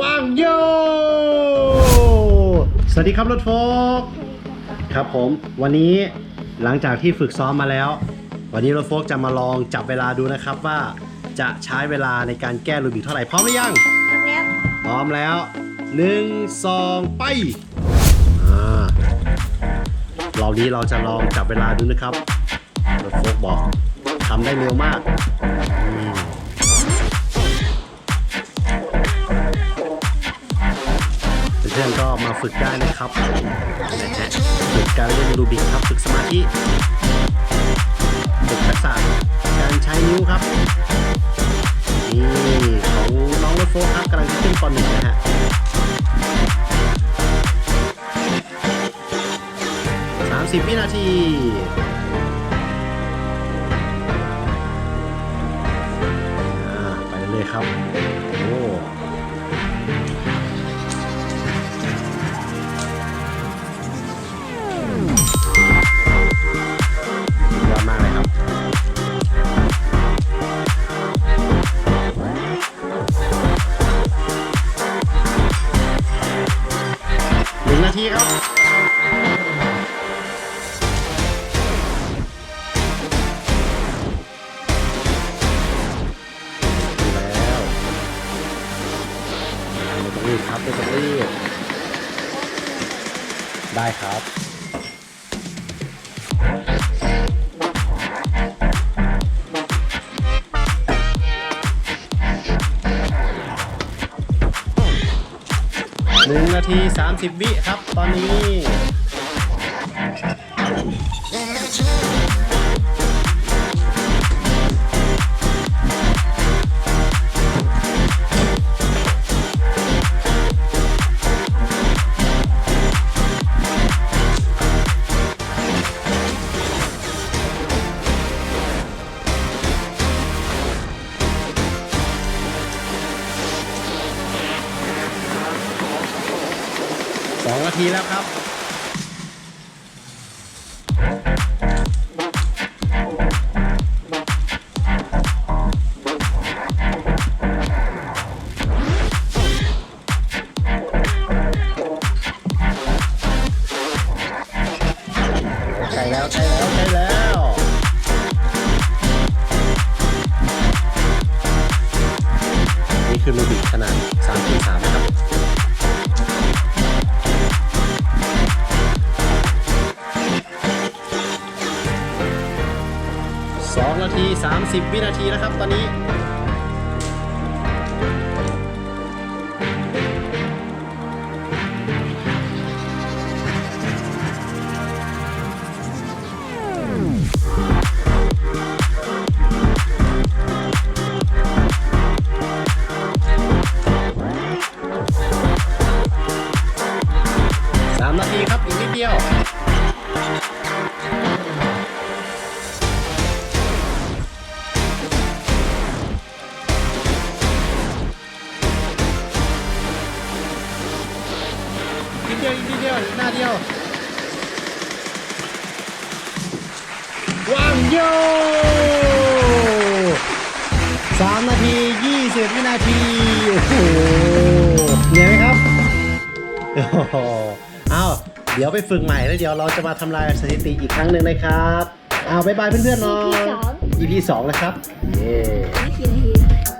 ว่างโย สวัสดีครับรถโฟกครับผม วันนี้หลังจากที่ฝึกซ้อมมาแล้ว วันนี้รถโฟกจะมาลองจับเวลาดูนะครับว่าจะใช้เวลาในการแก้รูบิกเท่าไหร่พร้อมหรือยัง ทำแล้วพร้อมแล้วหนึ่งสองไปอ่าเรานี้เราจะลองจับเวลาดูนะครับรถโฟกบอกทำได้เร็วมาก มาฝึกได้นะครับนะฮะฝึกการเล่นรูบิกครับฝึกสมาธิฝึกทักษะการใช้นิ้วครับนี่ของน้องรถโฟครับกำลังจะขึ้นปหนึ่งนะฮะสามสิบวินาทีไปเรื่อยครับโอ้ หนึ่งนาทีครับ แล้วไม่ต้องรีบครับไม่ต้องรีบได้ครับ หนึ่งนาที30วิครับ ตอนนี้ สองนาทีแล้วครับ 30 วินาทีนะครับตอนนี้ 3 นาทีครับ อีกนิดเดียว อีกนิดเดียวอีกหน้าเดียวว่างโยสามนาทียี่สิบวินาที โอ้โหเหนื่อยไหมครับโอ้โหเอาเดี๋ยวไปฝึกใหม่แล้วเดี๋ยวเราจะมาทำลายสถิติอีกครั้งหนึ่งนะครับเอาบายบายเพื่อนๆหน้อย EP 2นะครับเย้ ไม่กี่นาที